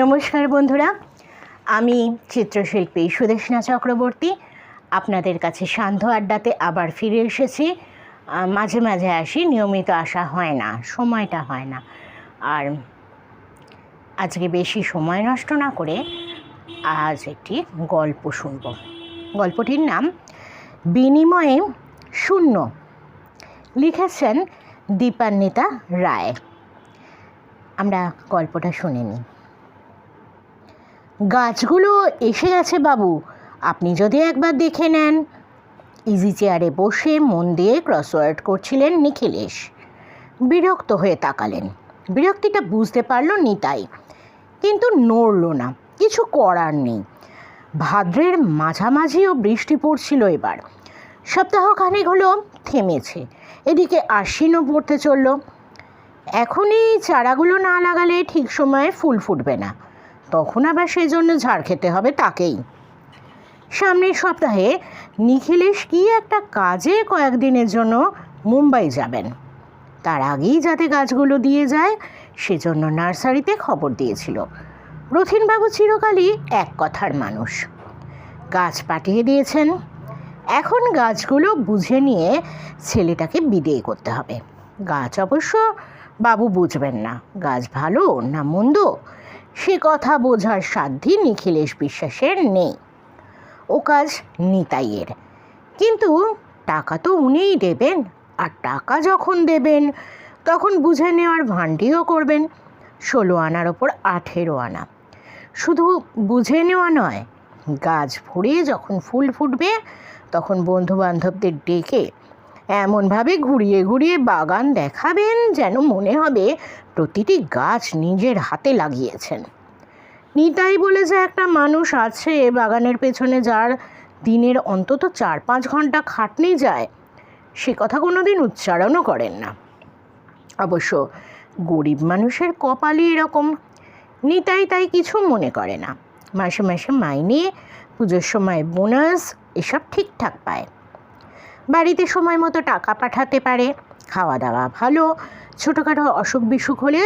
নমস্কার বন্ধুরা, আমি চিত্রশিল্পী সুদেশনা চক্রবর্তী। আপনাদের কাছে সান্ধ্য আড্ডাতে আবার ফিরে এসেছি। মাঝে মাঝে আসি, নিয়মিত আসা হয় না, সময়টা হয় না। আর আজকে বেশি সময় নষ্ট না করে আজ একটি গল্প শুনব। গল্পটির নাম, বিনিময়ে শূন্য। লিখেছেন দীপান্বিতা রায়। আমরা গল্পটা শুনে নিই। গাছগুলো এসে গেছে বাবু। আপনি যদি একবার দেখে নেন। ইজি চেয়ারে বসে মন দিয়ে ক্রসওয়ার্ড করছিলেন নিখিলেশ। বিরক্ত হয়ে তাকালেন। বিরক্তিটা বুঝতে পারল নিতাই। কিন্তু নড়ল না। কিছু করার নেই। ভাদ্রের মাঝামাঝিও বৃষ্টি পড়ছিল এবার। সপ্তাহখানেক হলো থেমেছে। এদিকে আশ্বিনও পড়তে চলল। এখনই চারাগুলো না লাগালে ঠিক সময়ে ফুল ফুটবে না। তখন আবার সেই জন্য ঝাড় খেতে হবে তাকেই। সামনের সপ্তাহে নিখিলেশ কি একটা কাজে কয়েকদিনের জন্য মুম্বাই যাবেন। তার আগেই যাতে গাছগুলো দিয়ে যায়, সেজন্য নার্সারিতে খবর দিয়েছিল। রথিনবাবু চিরকালই এক কথার মানুষ। গাছ পাঠিয়ে দিয়েছেন। এখন গাছগুলো বুঝে নিয়ে ছেলেটাকে বিদেয় করতে হবে। গাছ অবশ্য বাবু বুঝবেন না, গাছ ভালো না মন্দ। সে কথা বোঝার সাধ্যই নিখিলেশ বিশ্বাসের নেই। ও কাজ নিতাইয়ের। কিন্তু টাকা তো উনিই দেবেন, আর টাকা যখন দেবেন, তখন বুঝে নেওয়ার ভান্ডিও করবেন। ষোলো আনার ওপর আঠেরো আনা। শুধু বুঝে নেওয়া নয়, গাছ ভরে যখন ফুল ফুটবে, তখন বন্ধু বান্ধবদের ডেকে এমনভাবে ঘুরিয়ে ঘুরিয়ে বাগান দেখাবেন যেন মনে হবে প্রতিটি গাছ নিজের হাতে লাগিয়েছেন। নিতাই বলে যে একটা মানুষ আছে বাগানের পেছনে যার দিনের অন্তত চার পাঁচ ঘণ্টা খাটনি যায়। সে কথা কোনো দিন উচ্চারণও করেন না। অবশ্য গরিব মানুষের কপালই এরকম। নিতাই তাই কিছু মনে করে না। মাসে মাসে মাইনে, পুজোর সময় বোনাস, এসব ঠিকঠাক পায়। বাড়িতে সময় মতো টাকা পাঠাতে পারে খাওয়া দাওয়া ভালো, ছোটোখাটো অসুখ বিসুখ হলে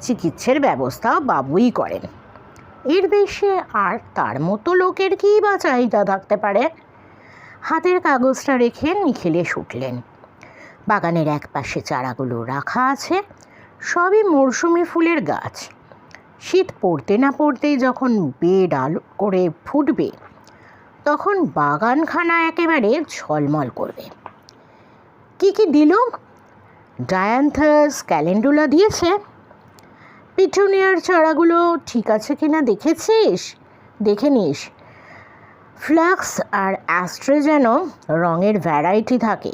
চিকিৎসার ব্যবস্থাও বাবুই করেন। এর বেশি আর তার মতো লোকের কী বা চাহিদা থাকতে পারে? হাতের কাগজটা রেখে নিখিলেশ উঠলেন বাগানের এক পাশে চারাগুলো রাখা আছে, সবই মরশুমি ফুলের গাছ। শীত পড়তে না পড়তেই যখন বেড করে ফুটবে তখন বাগানখানা একেবারে ঝলমল করবে। কি কি দিল? ডায়ান্থাস ক্যালেন্ডুলা দিয়েছে। পিটুনিয়ার চারাগুলো ঠিক আছে কিনা দেখেছিস? দেখে নিস। ফ্লাক্স আর অ্যাস্ট্রে যেন রঙের ভ্যারাইটি থাকে।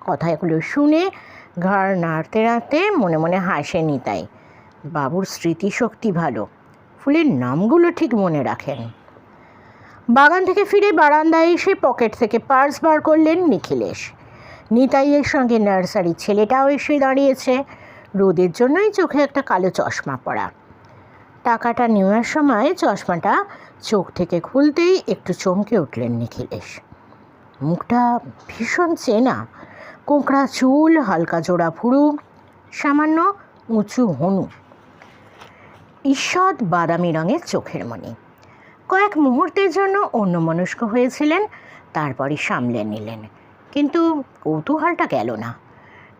কথাগুলো শুনে ঘাড় নাড়তে নাড়তে মনে মনে হাসে নিতাই বাবুর স্মৃতিশক্তি ভালো। ফুলের নামগুলো ঠিক মনে রাখেন। বাগান থেকে ফিরে বারান্দায় এসে পকেট থেকে পার্স বার করলেন নিখিলেশ। নিতাইয়ের সঙ্গে নার্সারির ছেলেটাও এসে দাঁড়িয়েছে। রোদের জন্যই চোখে একটা কালো চশমা পরা টাকাটা নেওয়ার সময় চশমাটা চোখ থেকে খুলতেই একটু চমকে উঠলেন নিখিলেশ। মুখটা ভীষণ চেনা। কোঁকড়া চুল, হালকা জোড়া ফুরু সামান্য উঁচু হনু। ঈষৎ বাদামি রঙের চোখের মণি। কয়েক মুহূর্তের জন্য অন্যমনস্ক হয়েছিলেন, তারপরই সামলে নিলেন। কিন্তু কৌতূহলটা গেল না।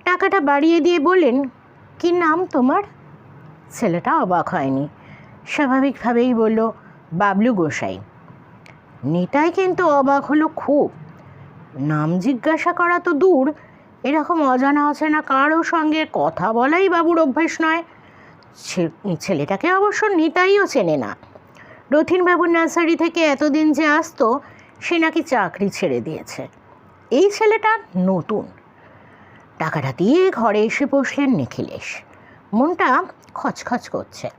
টাকাটা বাড়িয়ে দিয়ে বললেন, কি নাম তোমার? ছেলেটা অবাক হয়নি। স্বাভাবিকভাবেই বলল, বাবলু গোসাই। নিতাই কিন্তু অবাক হলো খুব। নাম জিজ্ঞাসা করা তো দূর, এরকম অজানা অচেনা কারও সঙ্গে কথা বলাই বাবুর অভ্যেস নয়। ছেলেটাকে অবশ্য নিতাইও চেনে না। রথিনবাবুর নার্সারি থেকে এতদিন যে আসতো, সে নাকি চাকরি ছেড়ে দিয়েছে। এই ছেলেটা নতুন। টাকাটা দিয়ে ঘরে এসে বসলেন নিখিলেশ। মনটা খচখচ করছে।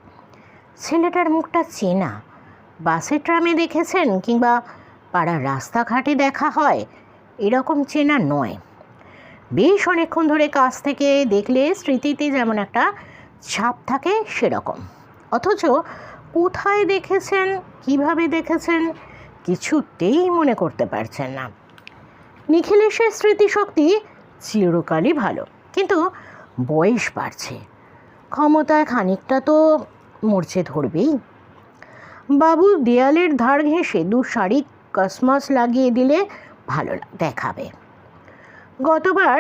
ছেলেটার মুখটা চেনা। বাসে ট্রামে দেখেছেন কিংবা পাড়ার রাস্তাঘাটে দেখা হয়, এরকম চেনা নয়। বেশ অনেকক্ষণ ধরে কাছ থেকে দেখলে স্মৃতিতে যেমন একটা ছাপ থাকে সেরকম। অথচ কোথায় দেখেছেন? কীভাবে দেখেছেন? কিছুতেই মনে করতে পারছেন না। নিখিলেশের স্মৃতিশক্তি চিরকালই ভালো, কিন্তু বয়স বাড়ছে। ক্ষমতায় খানিকটা তো মরছে ধরবেই। বাবু দেয়ালের ধার ঘেঁষে দু শাড়ি কসমস লাগিয়ে দিলে ভালো দেখাবে। গতবার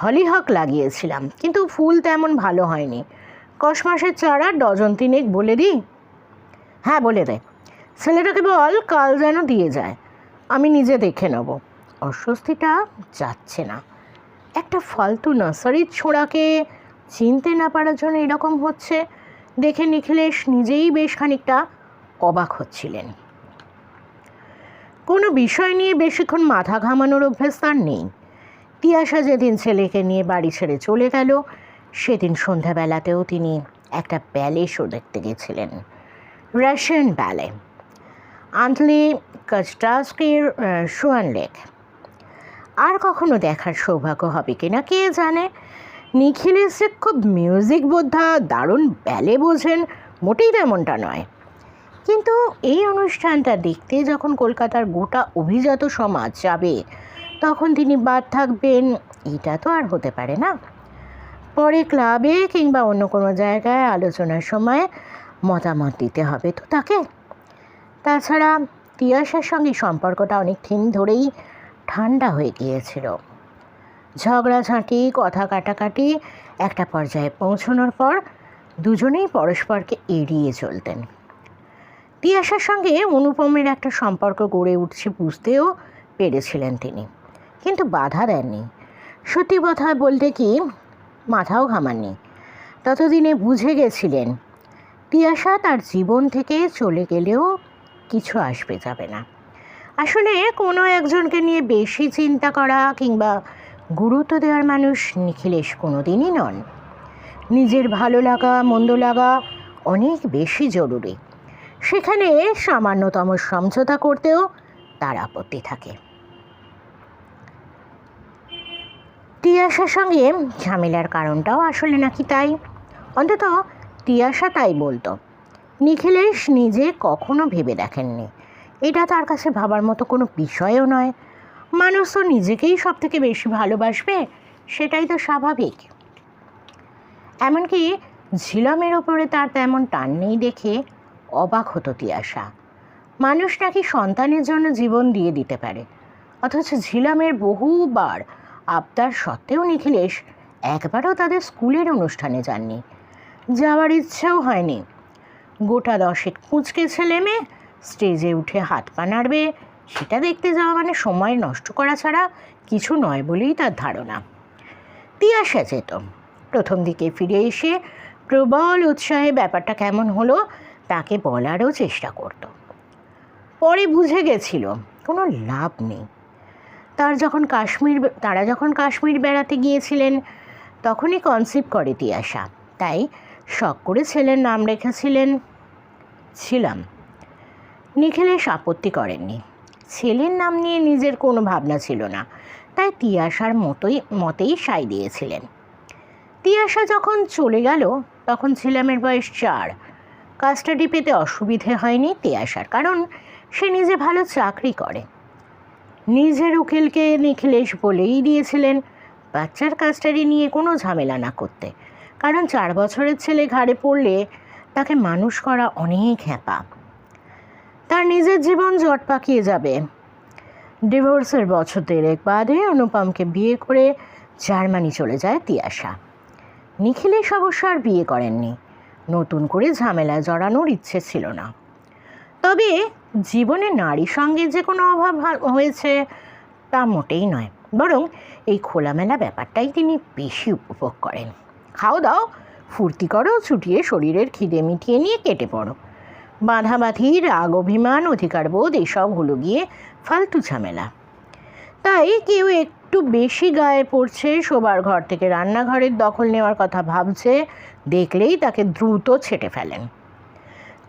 হলিহক লাগিয়েছিলাম, কিন্তু ফুল তেমন ভালো হয়নি। কসমাসের চারা ডজন তিনেক বলে দিই। হ্যাঁ বলে দে। ছেলেটাকে বল, কাল যেন দিয়ে যায়। আমি নিজে দেখে নেব। অস্বস্তিটা যাচ্ছে না। একটা ফালতু নার্সারির ছোঁড়াকে চিনতে না পারার জন্য এরকম হচ্ছে। দেখে নিখিলেশ নিজেই বেশ খানিকটা অবাক হচ্ছিলেন। কোনো বিষয় নিয়ে বেশিক্ষণ মাথা ঘামানোর অভ্যেস তার নেই। তিয়াশা যেদিন ছেলেকে নিয়ে বাড়ি ছেড়ে চলে গেল, সেদিন সন্ধ্যাবেলাতেও তিনি একটা শো দেখতে গেছিলেন। রাশিয়ান ব্যালে আন্তলি কাস্টাস্কির সোয়ান লেক আর কখনো দেখার সৌভাগ্য হবে কিনা কে জানে? নিখিলেশ যে খুব মিউজিক বোদ্ধা, দারুণ ব্যালে বোঝেন, মোটেই তেমনটা নয়। কিন্তু এই অনুষ্ঠানটা দেখতে যখন কলকাতার গোটা অভিজাত সমাজ যাবে, তখন তিনি বাদ থাকবেন, এটা তো আর হতে পারে না। পরে ক্লাবে কিংবা অন্য কোনো জায়গায় আলোচনার সময় মতামত দিতে হবে তো তাকে। তাছাড়া তিয়াসার সঙ্গে সম্পর্কটা অনেক দিন ধরেই ঠান্ডা হয়ে গিয়েছিল। ঝগড়াঝাঁটি, কথা কাটাকাটি একটা পর্যায়ে পৌঁছানোর পর দুজনেই পরস্পরকে এড়িয়ে চলতেন। তিয়াসার সঙ্গে অনুপমের একটা সম্পর্ক গড়ে উঠছে বুঝতেও পেরেছিলেন তিনি, কিন্তু বাধা দেননি। সত্যি কথা বলতে কি, মাথাও ঘামাননি। ততদিনে বুঝে গেছিলেন তিয়াসা তার জীবন থেকে চলে গেলেও কিছু আসবে যাবে না। আসলে কোনো একজনকে নিয়ে বেশি চিন্তা করা কিংবা গুরুত্ব দেওয়ার মানুষ নিখিলেশ কোনো দিনই নন। নিজের ভালো লাগা, মন্দ লাগা অনেক বেশি জরুরি। সেখানে সামান্যতম সমঝোতা করতেও তার আপত্তি থাকে। তিয়াসার সঙ্গে ঝামেলার কারণটাও আসলে নাকি তাই। অন্তত তিয়াসা তাই বলতো, নিখিলেশ নিজে কখনো ভেবে দেখেননি। এটা তার কাছে ভাবার মতো কোনো বিষয়ও নয়। মানুষ তো নিজেকেই সব থেকে বেশি ভালোবাসবে, সেটাই তো স্বাভাবিক। এমনকি ঝিলমের ওপরে তার তেমন টান নেই দেখে অবাক হতো তিয়াসা মানুষ নাকি সন্তানের জন্য জীবন দিয়ে দিতে পারে, অথচ ঝিলামের বহুবার আবদার সত্ত্বেও নিখিলেশ একবারও তাদের স্কুলের অনুষ্ঠানে যাননি। যাওয়ার ইচ্ছাও হয়নি। গোটা দশেক পুচকে ছেলে মেয়ে স্টেজে উঠে হাত পা নাড়বে, সেটা দেখতে যাওয়া মানে সময় নষ্ট করা ছাড়া কিছু নয় বলেই তার ধারণা। তিয়াসা যেত। প্রথম দিকে ফিরে এসে প্রবল উৎসাহে ব্যাপারটা কেমন হলো তাকে বলারও চেষ্টা করত। পরে বুঝে গেছিল, কোনো লাভ নেই। তার যখন কাশ্মীর তারা যখন কাশ্মীর বেড়াতে গিয়েছিলেন, তখনই কনসিভ করে তিয়াসা। তাই করে ছেলের নাম রেখেছিলেন। ছিলাম। নিখিলেশ আপত্তি করেননি। ছেলের নাম নিয়ে নিজের কোনো ভাবনা ছিল না। তাই তিয়াসার মতোই, মতেই সাই দিয়েছিলেন। তিয়াসা যখন চলে গেল, তখন ছিলামের বয়স চার। কাস্টাডি পেতে অসুবিধে হয়নি তিয়াসার কারণ সে নিজে ভালো চাকরি করে। নিজের উকিলকে নিখিলেশ বলেই দিয়েছিলেন, বাচ্চার কাস্টাডি নিয়ে কোনো ঝামেলা না করতে। কারণ চার বছরের ছেলে ঘাড়ে পড়লে তাকে মানুষ করা অনেক হ্যাপা তার নিজের জীবন জট পাকিয়ে যাবে। ডিভোর্সের বছর দেড়েক বাদে অনুপমকে বিয়ে করে জার্মানি চলে যায় তিয়াশা। নিখিলেশ অবশ্য আর বিয়ে করেননি। নতুন করে ঝামেলায় জড়ানোর ইচ্ছে ছিল না। তবে জীবনে নারী সঙ্গে যে কোনো অভাব হয়েছে তা মোটেই নয়। বরং এই খোলামেলা ব্যাপারটাই তিনি বেশি উপভোগ করেন। খাও দাও। ফুর্তি করো, ছুটিয়ে শরীরের খিদে মিটিয়ে নিয়ে কেটে পড়ো। বাঁধাবাঁধি, রাগ, অভিমান অধিকারবোধ এসব হলো গিয়ে ফালতু ঝামেলা। তাই কেউ একটু বেশি গায়ে পড়ছে, শোবার ঘর থেকে রান্নাঘরের দখল নেওয়ার কথা ভাবছে, দেখলেই তাকে দ্রুত ছেটে ফেলেন।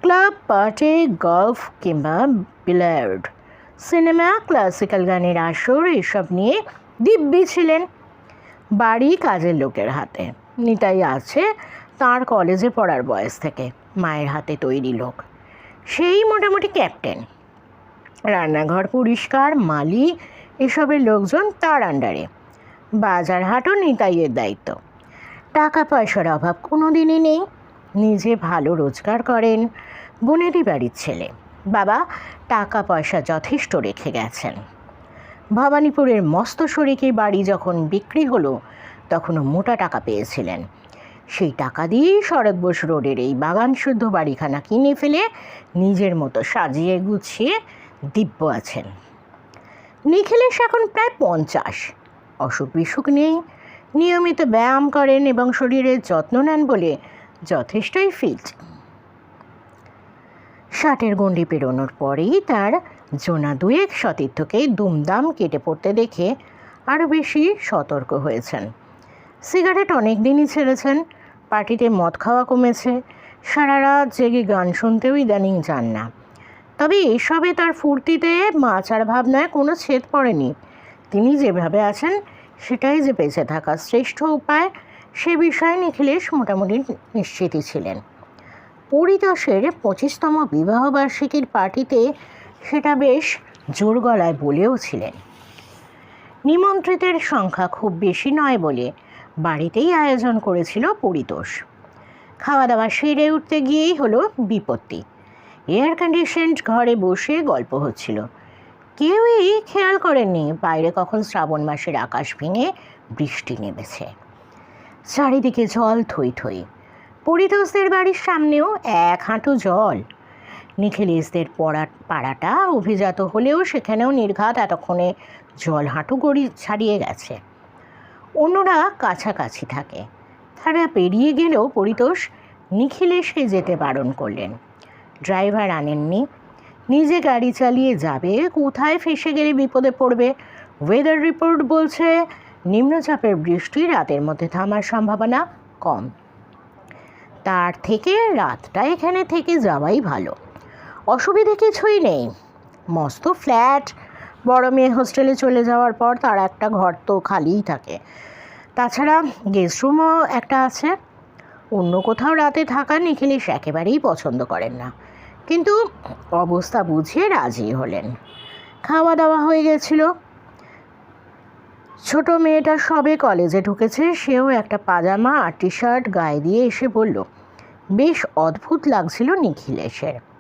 ক্লাব পার্টি, গল্ফ কিংবা বিলিয়ার্ড সিনেমা, ক্লাসিক্যাল গানের আসর, এসব নিয়ে দিব্যি ছিলেন বাড়ি কাজের লোকের হাতে। নিতাই আছে, তার কলেজে পড়ার বয়স থেকে, মায়ের হাতে তৈরি লোক। সেই মোটামুটি ক্যাপ্টেন। রান্নাঘর পরিষ্কার, মালি, এসবের লোকজন তার আন্ডারে বাজার হাটও নিতাইয়ের দায়িত্ব। টাকা পয়সার অভাব কোনো দিনই নেই। নিজে ভালো রোজগার করেন বোনেরই বাড়ির ছেলে। বাবা টাকা পয়সা যথেষ্ট রেখে গেছেন। ভবানীপুরের মস্ত শরিকের বাড়ি যখন বিক্রি হলো তখনও মোটা টাকা পেয়েছিলেন। সেই টাকা দিয়েই শরৎ বোস রোডের এই বাগান শুদ্ধ বাড়িখানা কিনে ফেলে নিজের মতো সাজিয়ে গুছিয়ে দিব্য আছেন। নিখিলেশ এখন প্রায় পঞ্চাশ। অসুখ বিসুখ নেই। নিয়মিত ব্যায়াম করেন এবং শরীরের যত্ন নেন বলে যথেষ্টই ফিট। ষাটের গণ্ডি পেরোনোর পরেই তার জোনা দুয়েক সতীর্থকে দুমদাম কেটে পড়তে দেখে আরও বেশি সতর্ক হয়েছেন। সিগারেট অনেক দিনই ছেড়েছেন, পার্টিতে মদ খাওয়া কমেছে, সারা রাত জেগে গান শুনতেও ইদানিং যান না। তবে এসবে তার ফুর্তিতে মাচার ভাবনায় কোনো ছেদ পড়েনি। তিনি যেভাবে আছেন, সেটাই যে বেঁচে থাকা শ্রেষ্ঠ উপায়, সে বিষয়ে নিখিলেশ মোটামুটি নিশ্চিতই ছিলেন। পরিতোষের পঁচিশতম বিবাহবার্ষিকীর পার্টিতে সেটা বেশ জোর গলায় বলেও ছিলেন। নিমন্ত্রিতের সংখ্যা খুব বেশি নয় বলে বাড়িতেই আয়োজন করেছিল পরিতোষ। খাওয়া দাওয়া সেরে উঠতে গিয়েই হলো বিপত্তি। এয়ার কন্ডিশনড ঘরে বসে গল্প হচ্ছিল। কেউই খেয়াল করেননি বাইরে কখন শ্রাবণ মাসের আকাশ ভেঙে বৃষ্টি নেমেছে। চারিদিকে জল থই থই। পরিতোষদের বাড়ির সামনেও এক হাঁটু জল। নিখিলেশদের পড়া পাড়াটা অভিজাত হলেও সেখানেও নির্ঘাত এতক্ষণে জল হাঁটু গড়ি ছাড়িয়ে গেছে। অন্যরা কাছাকাছি থাকে। তারা পেরিয়ে গেলেও পরিতোষ নিখিলেশকে যেতে বারণ করলেন। ড্রাইভার আনেননি। নিজে গাড়ি চালিয়ে যাবে, কোথায় ফেসে গেলে বিপদে পড়বে? ওয়েদার রিপোর্ট বলছে, নিম্নচাপের বৃষ্টি রাতের মধ্যে থামার সম্ভাবনা কম। তার থেকে রাতটা এখানে থেকে যাওয়াই ভালো। অসুবিধে কিছুই নেই। মস্ত ফ্ল্যাট বড় মেয়ে হোস্টেলে চলে যাওয়ার পর তার একটা ঘর তো খালিই থাকে। তাছাড়া গেস্ট রুমও একটা আছে। অন্য কোথাও রাতে থাকা নিখিলেশ একেবারেই পছন্দ করেন না। কিন্তু অবস্থা বুঝিয়ে রাজি হলেন। খাওয়া দাওয়া হয়ে গেছিল। ছোট মেয়েটা সবে কলেজে ঢুকেছে, সেও একটা পাজামা আর টি শার্ট গায়ে দিয়ে এসে বলল, বেশ অদ্ভুত লাগছিল নিখিলেশের।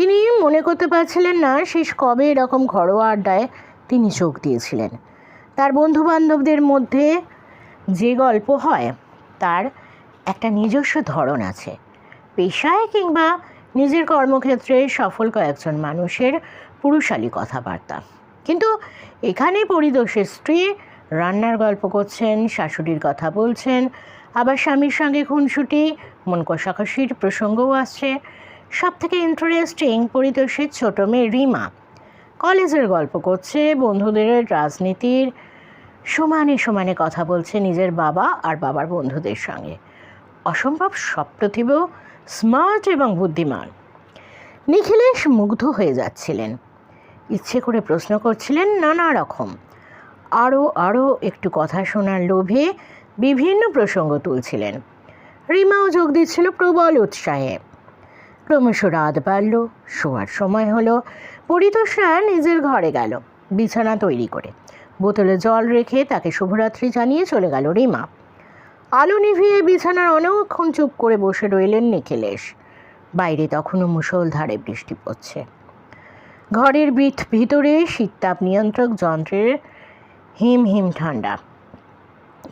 তিনি মনে করতে পারছিলেন না শেষ কবে এরকম ঘরোয়া আড্ডায় তিনি যোগ দিয়েছিলেন। তার বন্ধু বান্ধবদের মধ্যে যে গল্প হয়, তার একটা নিজস্ব ধরন আছে। পেশায় কিংবা নিজের কর্মক্ষেত্রে সফল কয়েকজন মানুষের পুরুষালী কথাবার্তা। কিন্তু এখানে পরিদোষের স্ত্রী রান্নার গল্প করছেন, শাশুড়ির কথা বলছেন, আবার স্বামীর সঙ্গে খুনসুটি মন কষাকষির প্রসঙ্গও আসছে। সব থেকে ইন্টারেস্টিং পরিতোষের ছোট মেয়ে রিমা। কলেজের গল্প করছে, বন্ধুদের রাজনীতির সমানে সমানে কথা বলছে নিজের বাবা আর বাবার বন্ধুদের সঙ্গে। অসম্ভব সপ্রতিভ স্মার্ট এবং বুদ্ধিমান। নিখিলেশ মুগ্ধ হয়ে যাচ্ছিলেন। ইচ্ছে করে প্রশ্ন করছিলেন নানা রকম। আরও আরও একটু কথা শোনার লোভে বিভিন্ন প্রসঙ্গ তুলছিলেন। রিমাও যোগ দিচ্ছিল প্রবল উৎসাহে। ক্রমশ রাত বাড়ল, শোয়ার সময় হলো পরিতোষরা নিজের ঘরে গেল, বিছানা তৈরি করে। বোতলে জল রেখে তাকে শুভরাত্রি জানিয়ে চলে গেল রিমা। আলো নিভিয়ে বিছানার অনেকক্ষণ চুপ করে বসে রইলেন নিখিলেশ। বাইরে তখনও মুষলধারে বৃষ্টি পড়ছে। ঘরের ভিত ভিতরে শীততাপ নিয়ন্ত্রক যন্ত্রের হিম হিম ঠান্ডা।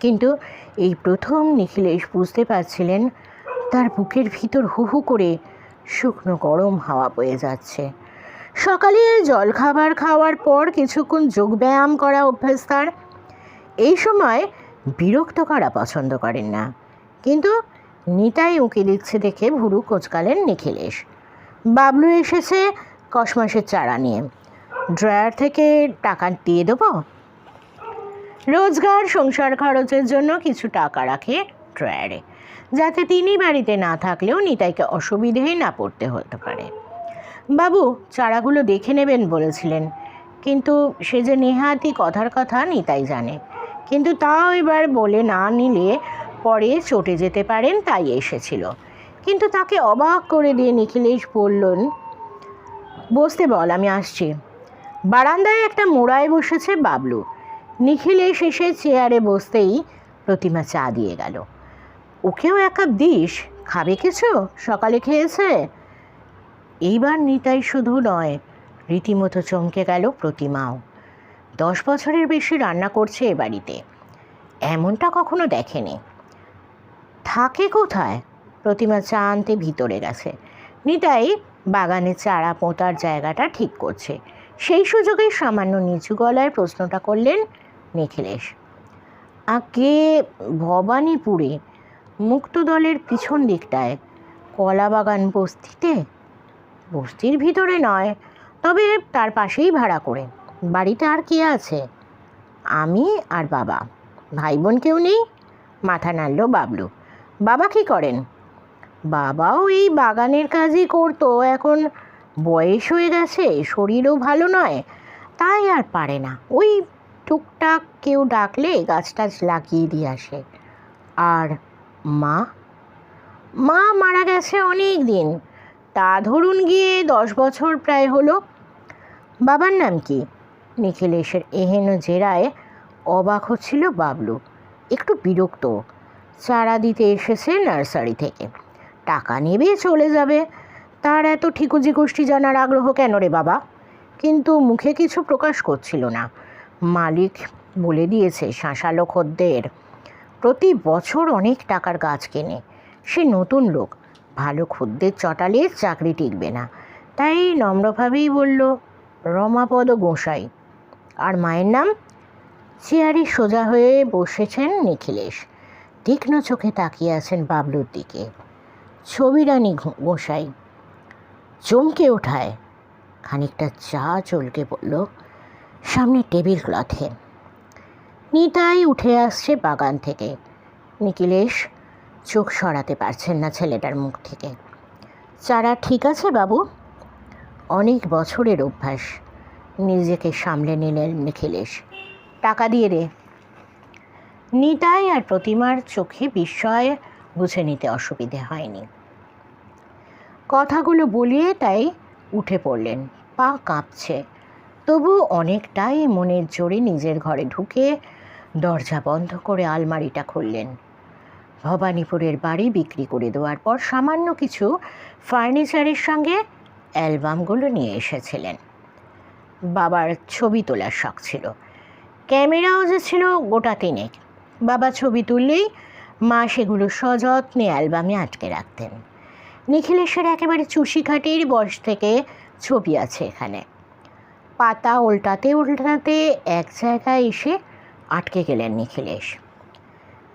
কিন্তু এই প্রথম নিখিলেশ বুঝতে পারছিলেন, তার বুকের ভিতর হু হু করে শুকনো গরম হাওয়া বয়ে যাচ্ছে। সকালে জলখাবার খাওয়ার পর কিছুক্ষণ যোগব্যায়াম করা অভ্যেস তার। এই সময় বিরক্ত করা পছন্দ করেন না। কিন্তু নিতাই উঁকি দিচ্ছে দেখে ভুরু কোচকালেন নিখিলেশ। বাবলু এসেছে কসমাসের চারা নিয়ে। ড্রয়ার থেকে টাকা দিয়ে দেবো? রোজগার, সংসার খরচের জন্য কিছু টাকা রাখে ড্রয়ারে। যাতে তিনি বাড়িতে না থাকলেও নিতাইকে অসুবিধেই না পড়তে হতে পারে। বাবু, চারাগুলো দেখে নেবেন বলেছিলেন। কিন্তু সে যে নেহাতি কথার কথা নিতাই জানে। কিন্তু তাও এবার বলে না নিলে পরে চটে যেতে পারেন তাই এসেছিল। কিন্তু তাকে অবাক করে দিয়ে নিখিলেশ বললেন, বসতে বল, আমি আসছি। বারান্দায় একটা মোড়ায় বসেছে বাবলু। নিখিলেশ এসে চেয়ারে বসতেই প্রতিমা চা দিয়ে গেল। ওকেও এক কাপ দিস? খাবে কিছু? সকালে খেয়েছে? এইবার নিতাই শুধু নয়, রীতিমতো চমকে গেল প্রতিমাও। দশ বছরের বেশি রান্না করছে এ বাড়িতে। এমনটা কখনো দেখেনি। থাকে কোথায়? প্রতিমা চা আনতে ভিতরে গেছে। নিতাই বাগানে চারা পোঁতার জায়গাটা ঠিক করছে। সেই সুযোগেই সামান্য নিচু গলায় প্রশ্নটা করলেন, নিখিলেশ, আগে ভবানীপুরে মুক্তদলের পিছন দিকটায় কলা বাগান বস্তিতে। বস্তির ভিতরে নয়, তবে তার পাশেই ভাড়া করে। বাড়িতে আর কে আছে? আমি আর বাবা। ভাই বোন কেউ নেই? মাথা নাড়ল বাবলু। বাবা কি করেন? বাবাও এই বাগানের কাজই করতো, এখন বয়স হয়ে গেছে, শরীরও ভালো নয়, তাই আর পারে না। ওই টুকটাক কেউ ডাকলে গাছ টাছ লাগিয়ে দিয়ে আসে। আর মা? মা মারা গেছে অনেক দিন। তা ধরুন গিয়ে দশ বছর প্রায় হলো। বাবার নাম কি? নিখিলেশের এহেন জেরায় অবাক হচ্ছিল বাবলু। একটু বিরক্ত। চারা দিতে এসেছে নার্সারি থেকে। টাকা নেবে, চলে যাবে। তার এত ঠিকুজি গোষ্ঠী জানার আগ্রহ কেন রে বাবা? কিন্তু মুখে কিছু প্রকাশ করছিল না। মালিক বলে দিয়েছে শাঁসালো খদ্দের। প্রতি বছর অনেক টাকার গাছ কেনে। সে নতুন লোক। ভালো খদ্দের চটালে চাকরি টিকবে না। তাই নম্রভাবেই বলল, রমাপদ গোসাই। আর মায়ের নাম? চেয়ারে সোজা হয়ে বসেছেন নিখিলেশ। তীক্ষ্ণ চোখে তাকিয়ে আছেন বাবলুর দিকে। ছবিরানী গোসাই, চমকে ওঠায়। খানিকটা চা চলকে পড়ল সামনে টেবিল ক্লথে। নিতাই উঠে আসছে বাগান থেকে। নিখিলেশ চোখ সরাতে পারছেন না ছেলেটার মুখ থেকে। চারা ঠিক আছে বাবু? অনেক বছরের অভ্যাস। নিজেকে সামলে নিলেন নিখিলেশ। টাকা দিয়ে রে নিতাই আর প্রতিমার চোখে বিস্ময় বুঝে নিতে অসুবিধে হয়নি। কথাগুলো বলিয়ে তাই উঠে পড়লেন। পা কাঁপছে। তবু অনেকটাই মনের জোরে নিজের ঘরে ঢুকে দরজা বন্ধ করে আলমারিটা খুললেন। ভবানীপুরের বাড়ি বিক্রি করে দেওয়ার পর সামান্য কিছু ফার্নিচারের সঙ্গে অ্যালবামগুলো নিয়ে এসেছিলেন। বাবার ছবি তোলার শখ ছিল। ক্যামেরাও যে ছিল গোটা তিনেক। বাবা ছবি তুললেই মা সেগুলো সযত্নে অ্যালবামে আটকে রাখতেন। নিখিলেশের একেবারে চুষি খাটির বয়স থেকে ছবি আছে এখানে। পাতা উল্টাতে উল্টাতে এক জায়গায় এসে আটকে গেলেন নিখিলেশ।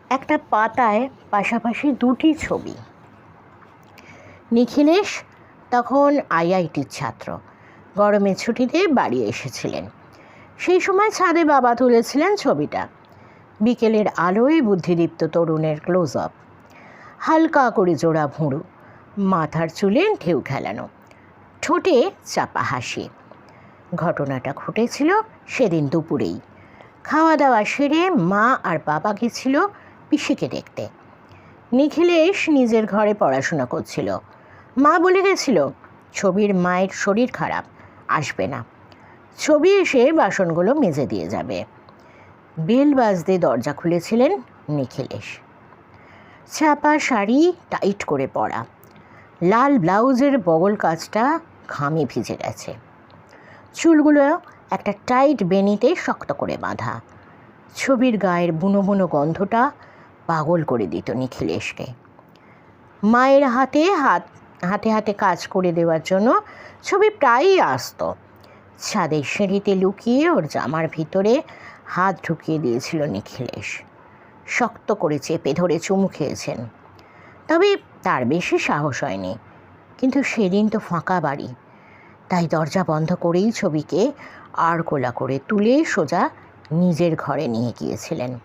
একটা পাতায় পাশাপাশি দুটি ছবি। নিখিলেশ তখন আইআইটির ছাত্র। গরমের ছুটিতে বাড়ি এসেছিলেন। সেই সময় ছাদে বাবা তুলেছিলেন ছবিটা। বিকেলের আলোয় বুদ্ধিদীপ্ত তরুণের ক্লোজ আপ হালকা করে জোড়া ভুঁড়ো, মাথার চুলে ঢেউ খেলানো, ঠোঁটে চাপা হাসি। ঘটনাটা ঘটেছিল সেদিন দুপুরেই। খাওয়া দাওয়া সেরে মা আর বাবা গেছিল পিসিকে দেখতে। নিখিলেশ নিজের ঘরে পড়াশোনা করছিল। মা বলে গেছিল, ছবির মায়ের শরীর খারাপ, আসবে না। ছবি এসে বাসনগুলো মেজে দিয়ে যাবে। বেল বাজতে দরজা খুলেছিলেন নিখিলেশ। ছাপা শাড়ি টাইট করে পরা। লাল ব্লাউজের বগল কাজটা ঘামে ভিজে গেছে। চুলগুলো একটা টাইট বেনিতে শক্ত করে বাঁধা। ছবির গায়ের বুনো বুনো গন্ধটা পাগল করে দিত নিখিলেশকে। মায়ের হাতে হাত, হাতে হাতে কাজ করে দেওয়ার জন্য ছবি প্রায়ই আসতো। ছাদের সিঁড়িতে লুকিয়ে ওর জামার ভিতরে হাত ঢুকিয়ে দিয়েছিল নিখিলেশ। শক্ত করে চেপে ধরে চুমু খেয়েছেন। তবে তার বেশি সাহস হয়নি। কিন্তু সেদিন তো ফাঁকা বাড়ি। তাই দরজা বন্ধ করেই ছবিকে আড়কোলা করে তুলে সোজা নিজের ঘরে নিয়ে গিয়েছিলেন।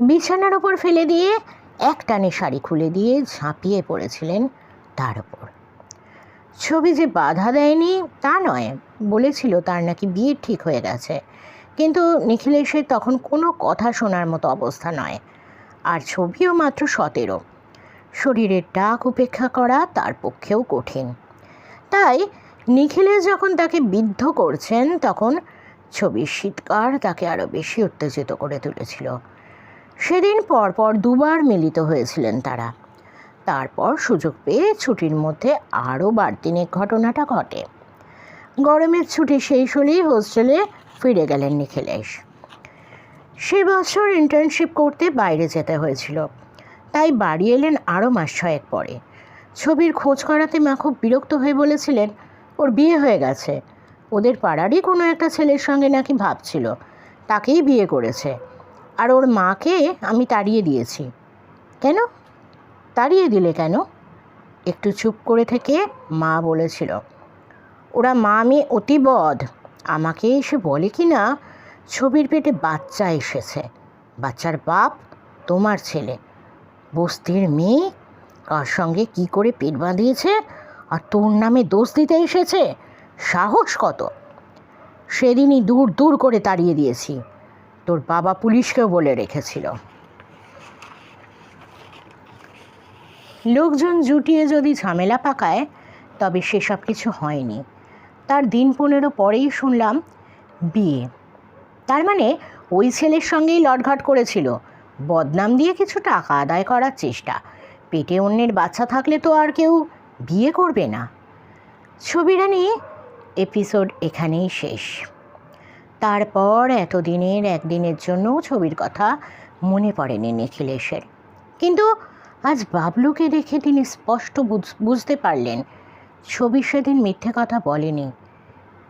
বিছানার ওপর ফেলে দিয়ে এক টানে শাড়ি খুলে দিয়ে ঝাঁপিয়ে পড়েছিলেন তার ওপর। ছবি যে বাধা দেয়নি তা নয়, বলেছিল তার নাকি বিয়ে ঠিক হয়ে গেছে। কিন্তু নিখিলেশের তখন কোনো কথা শোনার মতো অবস্থা নয়। আর ছবিও মাত্র সতেরো। শরীরের ডাক উপেক্ষা করা তার পক্ষেও কঠিন। তাই নিখিলেশ যখন তাকে বিদ্ধ করছেন, তখন ছবির শীতকার তাকে আরও বেশি উত্তেজিত করে তুলেছিল। সেদিন পরপর দুবার মিলিত হয়েছিলেন তারা। তারপর সুযোগ পেয়ে ছুটির মধ্যে আরও বাড়তিনেক ঘটনাটা ঘটে। গরমের ছুটি শেষ হলেই হোস্টেলে ফিরে গেলেন নিখিলেশ। সে বছর ইন্টার্নশিপ করতে বাইরে যেতে হয়েছিল। তাই বাড়ি এলেন আরও মাস ছয়েক পরে। ছবির খোঁজ করাতে মা খুব বিরক্ত হয়ে বলেছিলেন ওর বিয়ে হয়ে গেছে। ওদের পাড়ারই কোনো একটা ছেলের সঙ্গে নাকি ভাবছিল তাকেই বিয়ে করেছে। আর ওর মাকে আমি তাড়িয়ে দিয়েছি। কেন? তাড়িয়ে দিলে কেন? একটু চুপ করে থেকে মা বলেছিল। ওরা মা মেয়ে অতিবদ আমাকে এসে বলে কি না, ছবির পেটে বাচ্চা এসেছে। বাচ্চার বাপ তোমার ছেলে। বস্তির মেয়ে, কার সঙ্গে কি করে পেট বাঁধিয়েছে আর তোর নামে দোষ দিতে এসেছে? সাহস কত? সেদিনই দূর দূর করে তাড়িয়ে দিয়েছি। তোর বাবা পুলিশকেও বলে রেখেছিল। লোকজন জুটিয়ে যদি ঝামেলা পাকায়, তবে সেসব কিছু হয়নি। তার দিন পনেরো পরেই শুনলাম, বিয়ে। তার মানে ওই ছেলের সঙ্গেই লটঘাট করেছিল। বদনাম দিয়ে কিছু টাকা আদায় করার চেষ্টা। পেটে অন্যের বাচ্চা থাকলে তো আর কেউ বিয়ে করবে না। ছবিটা নিয়ে এপিসোড এখানেই শেষ। তারপর এতদিনের একদিনের জন্য ছবির কথা মনে পড়েনি নিখিলেশের। কিন্তু আজ বাবলুকে দেখে তিনি স্পষ্ট বুঝতে পারলেন, ছবি সেদিন মিথ্যে কথা বলেনি।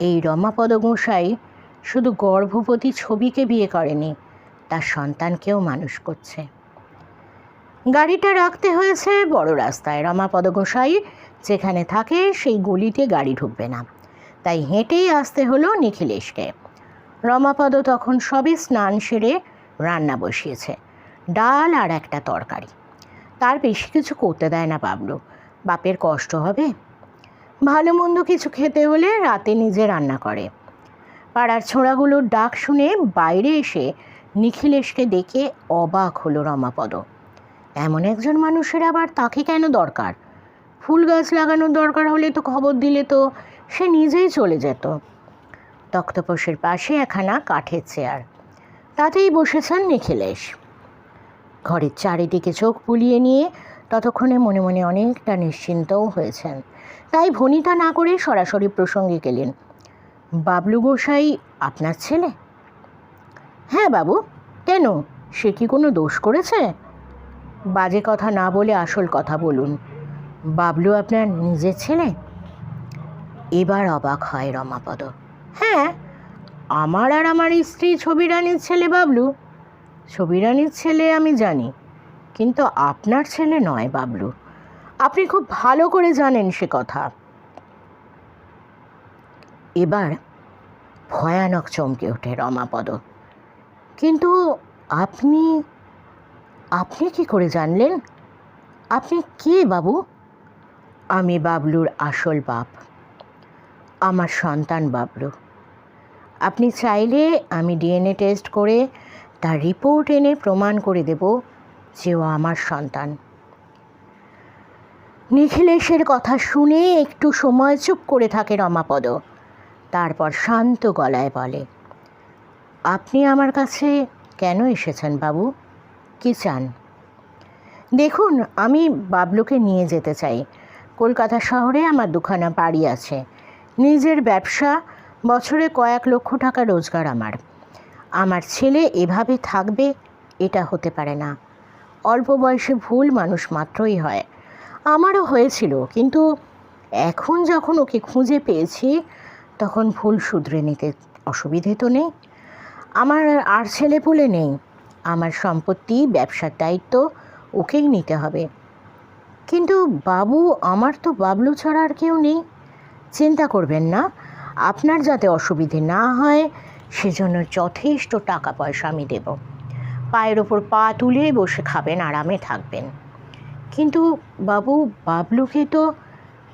এই রমাপদ গোসাই শুধু গর্ভবতী ছবিকে বিয়ে করেনি, তার সন্তানকেও মানুষ করছে। গাড়িটা রাখতে হয়েছে বড় রাস্তায়। রমাপদ গোসাই যেখানে থাকে সেই গলিতে গাড়ি ঢুকবে না। তাই হেঁটেই আসতে হলো নিখিলেশকে। রমাপদ তখন সবে স্নান সেরে রান্না বসিয়েছে, ডাল আর একটা তরকারি। তার বেশি কিছু করতে দেয় না বাবলু, বাপের কষ্ট হবে। ভালো মন্দ কিছু খেতে হলে রাতে নিজে রান্না করে। পাড়ার ছোঁড়াগুলোর ডাক শুনে বাইরে এসে নিখিলেশকে দেখে অবাক হলো রমাপদ। এমন একজন মানুষের আবার তাকে কেন দরকার? ফুল গাছ লাগানোর দরকার হলে তো খবর দিলে তো সে নিজেই চলে যেত। তক্তপোষের পাশে একখানা কাঠের চেয়ার। তাতেই বসেছেন নিখিলেশ। ঘরের চারিদিকে চোখ বুলিয়ে নিয়ে ততক্ষণে মনে মনে অনেকটা নিশ্চিন্তও হয়েছেন। তাই ভনিতা না করে সরাসরি প্রসঙ্গে গেলেন, বাবলু গোসাই আপনার ছেলে? হ্যাঁ বাবু, কেন? সে কি কোনো দোষ করেছে? বাজে কথা না বলে আসল কথা বলুন। বাবলু আপনার নিজের ছেলে? এবার অবাক হয় রমাপদ। হ্যাঁ আমার আর আমার স্ত্রী ছবি রানীর ছেলে বাবলু। ছবি রানীর ছেলে আমি জানি, কিন্তু আপনার ছেলে নয় বাবলু। আপনি খুব ভালো করে জানেন সে কথা। এবার ভয়ানক চমকে ওঠে রমাপদ। কিন্তু আপনি আপনি কি করে জানলেন? আপনি কে বাবু? আমি বাবলুর আসল বাপ। আমার সন্তান বাবলু। আপনি চাইলে আমি ডিএনএ টেস্ট করে তার রিপোর্ট এনে প্রমাণ করে দেব যে ও আমার সন্তান। নিখিলেশের কথা শুনে একটু সময় চুপ করে থাকে রমাপদ। তারপর শান্ত গলায় বলে, আপনি আমার কাছে কেন এসেছেন বাবু? কি চান? দেখুন, আমি বাবলুকে নিয়ে যেতে চাই। কলকাতা শহরে আমার দুখানা বাড়ি আছে। নিজের ব্যবসা, বছরে কয়েক লক্ষ টাকা রোজগার আমার। আমার ছেলে এভাবে থাকবে, এটা হতে পারে না। অল্প বয়সে ভুল মানুষ মাত্রই হয়। আমারও হয়েছিল, কিন্তু এখন যখন ওকে খুঁজে পেয়েছি, তখন ভুল শুধরে নিতে অসুবিধে তো নেই। আমার আর ছেলে পুলে নেই। আমার সম্পত্তি, ব্যবসার দায়িত্ব, ওকেই নিতে হবে। কিন্তু বাবু, আমার তো বাবলু ছাড়া আর কেউ নেই। চিন্তা করবেন না, আপনার যাতে অসুবিধে না হয়, সেজন্য যথেষ্ট টাকা পয়সা আমি দেব। পায়ের ওপর পা তুলে বসে খাবেন, আরামে থাকবেন। কিন্তু বাবু, বাবলুকে তো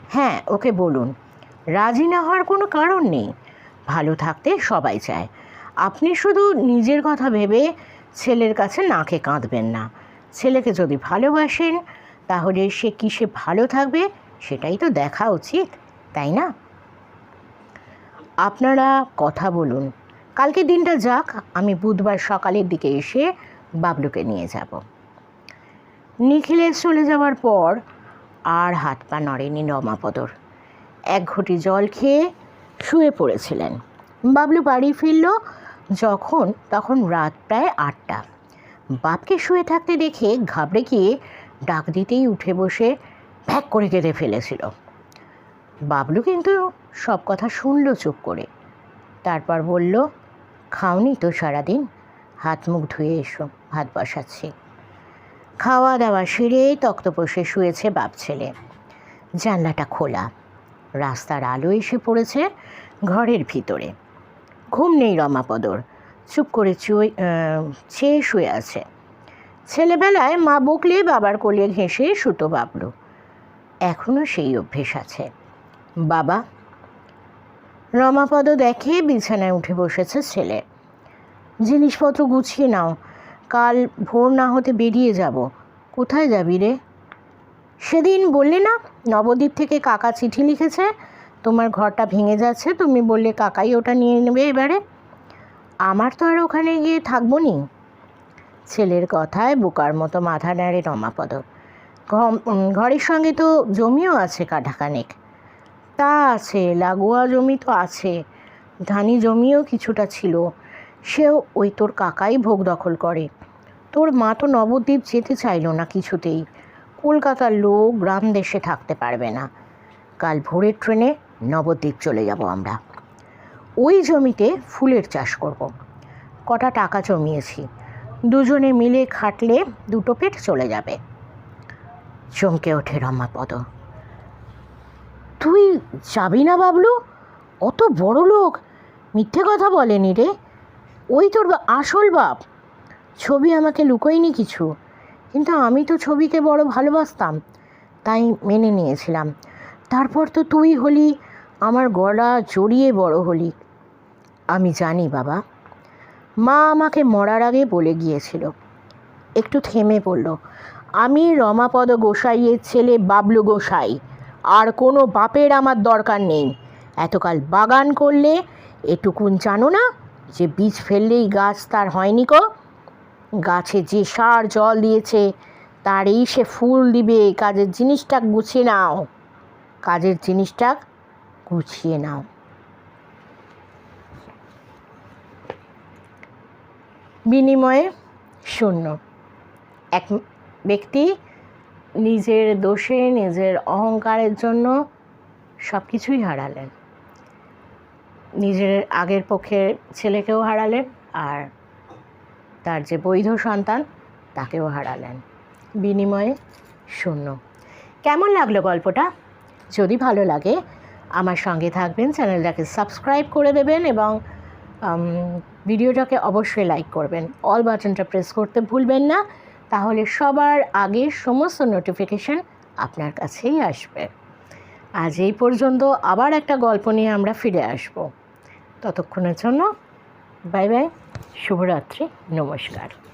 হ্যাঁ ওকে বলুন। রাজি না হওয়ার কোনো কারণ নেই। ভালো থাকতে সবাই চায়। আপনি শুধু নিজের কথা ভেবে ছেলের কাছে নাকে কাঁদবেন না। ছেলেকে যদি ভালোবাসেন তাহলে সে কিসে ভালো থাকবে? সেটাই তো দেখা উচিত, তাই না? আপনারা কথা বলুন। কালকে দিনটা যাক, আমি বুধবার সকালের দিকে এসে বাবলুকে নিয়ে যাব। নিখিলেশ চলে যাওয়ার পর আর হাত পা নড়েনি রমাপদর। এক ঘটি জল খেয়ে শুয়ে পড়েছিলেন। বাবলু বাড়ি ফিরল যখন, তখন রাত প্রায় আটটা। বাপকে শুয়ে থাকতে দেখে ঘাবড়ে গিয়ে ডাক দিতেই উঠে বসে ভ্যাক করে কেঁদে ফেলেছিল। বাবলু কিন্তু সব কথা শুনল চুপ করে। তারপর বলল, খাওনি তো সারাদিন, হাত মুখ ধুয়ে এসো, ভাত বসাচ্ছি। খাওয়া দাওয়া সেরে তক্তপোষে শুয়েছে বাপ ছেলে। জানলাটা খোলা, রাস্তার আলো এসে পড়েছে ঘরের ভিতরে। ঘুম নেই রমাপদর, চুপ করে চুয়ে চেয়ে শুয়ে আছে। ছেলেবেলায় মা বকলে বাবার কোলে ঘেঁষে সুতো বাবলু এখনও সেই অভ্যেস আছে। বাবা, রমাপদ দেখে বিছানায় উঠে বসেছে ছেলে। জিনিসপত্র গুছিয়ে নাও, কাল ভোর না হতে বেরিয়ে যাব। কোথায় যাবি রে? সেদিন বললে না, নবদ্বীপ থেকে কাকা চিঠি লিখেছে, তোমার ঘরটা ভেঙে যাচ্ছে, তুমি বললে কাকাই ওটা নিয়ে নেবে এবারে। আমার তো আর ওখানে গিয়ে থাকব নি। ছেলের কথায় বোকার মতো মাথা নাড়ে রমাপদ। ঘরের সঙ্গে তো জমিও আছে কাঠাখানেক। তা আছে, লাগোয়া জমি তো আছে। ধানি জমিও কিছুটা ছিল। সেও ওই তোর কাকাই ভোগ দখল করে। তোর মা তো নবদ্বীপ যেতে চাইলো না কিছুতেই। কলকাতার লোক গ্রাম দেশে থাকতে পারবে না। কাল ভোরের ট্রেনে নবদ্বীপ চলে যাব আমরা। ওই জমিতে ফুলের চাষ করব। কটা টাকা জমিয়েছি। দুজনে মিলে খাটলে দুটো পেট চলে যাবে। চমকে ওঠে রমাপদ। তুই যাবি না বাবলু? অত বড় লোক। মিথ্যে কথা বলেনি রে। ওই তোর আসল বাপ। ছবি আমাকে লুকোয়নি কিছু। কিন্তু আমি তো ছবিকে বড় ভালোবাসতাম, তাই মেনে নিয়েছিলাম। তারপর তো তুই হলি, আমার গলা জড়িয়ে বড় হলি। আমি জানি বাবা। মা আমাকে মরার আগে বলে গিয়েছিল। একটু থেমে পড়ল আমি রমাপদ গোসাইয়ের ছেলে বাবলু গোসাই। আর কোনো বাপের আমার দরকার নেই। এতকাল বাগান করলে এটুকুন জানো না যে বীজ ফেললেই গাছ তার হয়নি কো? গাছে যে সার জল দিয়েছে, তারই সে ফুল দিবে। কাজের জিনিসটা গুছিয়ে নাও। কাজের জিনিসটা গুছিয়ে নাও। বিনিময়ে শূন্য। এক ব্যক্তি নিজের দোষে, নিজের অহংকারের জন্য সব কিছুই হারালেন। নিজের আগের পক্ষের ছেলেকেও হারালেন আর তার যে বৈধ সন্তান, তাকেও হারালেন। বিনিময়ে শূন্য। কেমন লাগল গল্পটা? যদি ভালো লাগে, আমার সঙ্গে থাকবেন, চ্যানেলটাকে সাবস্ক্রাইব করে দেবেন এবং ভিডিওটাকে অবশ্যই লাইক করবেন। অল বাটনটা প্রেস করতে ভুলবেন না। তাহলে সবার আগে সমস্ত নোটিফিকেশান আপনার কাছেই আসবে। আজ এই পর্যন্ত আবার একটা গল্প নিয়ে আমরা ফিরে আসব। ততক্ষণের জন্য বাই বাই শুভরাত্রি, নমস্কার।